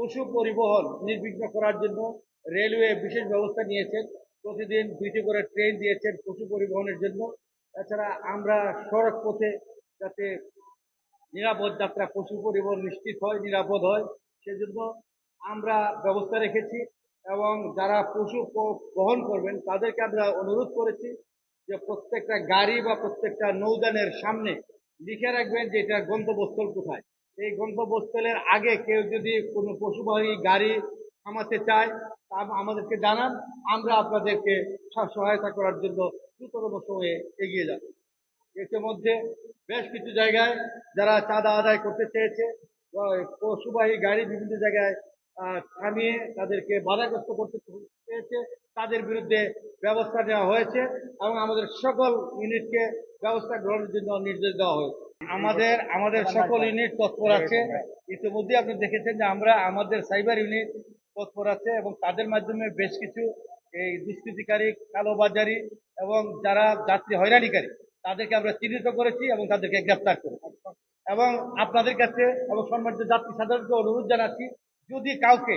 পশু পরিবহন নির্বিঘ্ন করার জন্য রেলওয়ে বিশেষ ব্যবস্থা নিয়েছেন। প্রতিদিন দুইটি করে ট্রেন দিয়েছেন পশু পরিবহনের জন্য। তাছাড়া আমরা সড়ক পথে যাতে নিরাপদ যাত্রা পশু পরিবহন নিশ্চিত হয়, নিরাপদ হয়, সেজন্য আমরা ব্যবস্থা রেখেছি এবং যারা পশু বহন করবেন, তাদেরকে আমরা অনুরোধ করেছি যে প্রত্যেকটা গাড়ি বা প্রত্যেকটা নৌযানের সামনে লিখে রাখবেন যে এটা গন্তব্যস্থল কোথায়। এই গন্তব্যস্থলের আগে কেউ যদি কোনো পশুবাহী গাড়ি থামাতে চায়, তা আমাদেরকে জানান। আমরা আপনাদেরকে সহায়তা করার জন্য দ্রুততম সময়ে এগিয়ে যাব। ইতিমধ্যে বেশ কিছু জায়গায় যারা চাঁদা আদায় করতে চেয়েছে পশুবাহী গাড়ি বিভিন্ন জায়গায় থামিয়ে তাদেরকে বাধাগ্রস্ত করতে চেয়েছে, তাদের বিরুদ্ধে ব্যবস্থা নেওয়া হয়েছে এবং আমাদের সকল ইউনিটকে ব্যবস্থা গ্রহণের জন্য নির্দেশ দেওয়া হয়েছে। আমাদের আমাদের সকল ইউনিট তৎপর আছে। ইতিমধ্যে আপনি দেখেছেন যে আমরা আমাদের সাইবার ইউনিট তৎপর আছে এবং তাদের মাধ্যমে বেশ কিছু এই দুষ্কৃতিকারী, কালোবাজারি এবং যারা যাত্রী হয়রানিকারী, তাদেরকে আমরা চিহ্নিত করেছি এবং তাদেরকে গ্রেপ্তার করেছি। এবং আপনাদের কাছে এবং সম্মানিত যাত্রী সাধারণকে অনুরোধ জানাচ্ছি, যদি কাউকে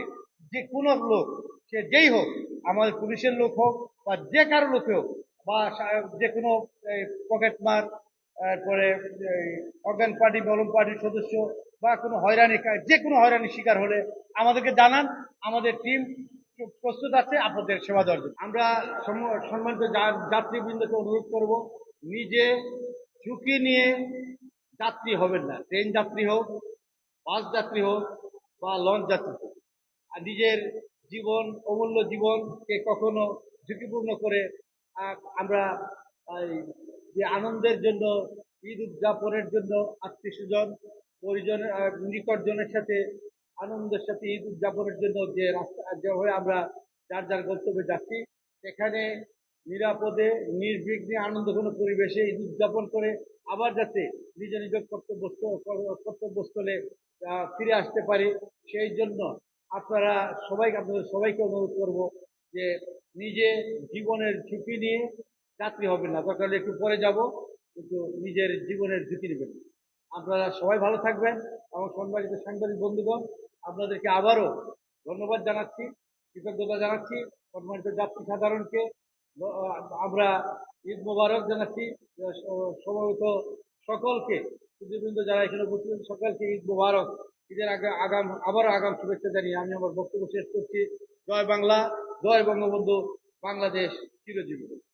যে কোনো লোক, সে যেই হোক, আমাদের পুলিশের লোক হোক বা যে কারও লোক হোক বা যে কোনো পকেট মার তারপরে অজ্ঞান পার্টি মলম পার্টির সদস্য বা কোনো হয়রানি যে কোনো হয়রানির শিকার হলে আমাদেরকে জানান, আমাদের টিম প্রস্তুত আছে, আপনাদের সেবা দেওয়ার জন্য। আমরা সম্মানিত যাত্রীবৃন্দকে অনুরোধ করব, নিজে ঝুঁকি নিয়ে যাত্রী হবেন না। ট্রেন যাত্রী হোক, বাস যাত্রী হোক বা লঞ্চ যাত্রী হোক। আর নিজের জীবন, অমূল্য জীবনকে কখনো ঝুঁকিপূর্ণ করে আমরা যে আনন্দের জন্য, ঈদ উদযাপনের জন্য আত্মীয় স্বজন পরিজন নিকটজনের সাথে আনন্দের সাথে ঈদ উদযাপনের জন্য যে রাস্তা যেভাবে আমরা যার যার গন্তব্যে যাচ্ছি, সেখানে নিরাপদে, নির্বিঘ্নে আনন্দ আনন্দঘন পরিবেশে ঈদ উদযাপন করে আবার যাতে নিজ নিজ কর্তব্যস্থ কর্তব্যস্থলে ফিরে আসতে পারি। সেই জন্য আপনারা সবাইকে, আপনাদের সবাইকে অনুরোধ করব যে নিজে জীবনের ঝুঁকি নিয়ে যাত্রী হবে না। দরকার একটু পরে যাব কিন্তু নিজের জীবনের ঝুঁকি নেবেন। আপনারা সবাই ভালো থাকবেন। এবং সম্মানিত সাংবাদিক বন্ধুগণ আপনাদেরকে আবারও ধন্যবাদ জানাচ্ছি কৃতজ্ঞতা জানাচ্ছি সম্মানিত যাত্রী সাধারণকে। আমরা ঈদ মোবারক জানাচ্ছি আহ, স- সমবেত সকলকে সুদীবৃন্দ যারা এখানে উপস্থিত সকলকে ঈদ মোবারক। ঈদের আগে আগাম আবারও আগাম শুভেচ্ছা জানিয়ে আমি আমার বক্তব্য শেষ করছি। জয় বাংলা জয় বঙ্গবন্ধু বাংলাদেশ চিরজীবী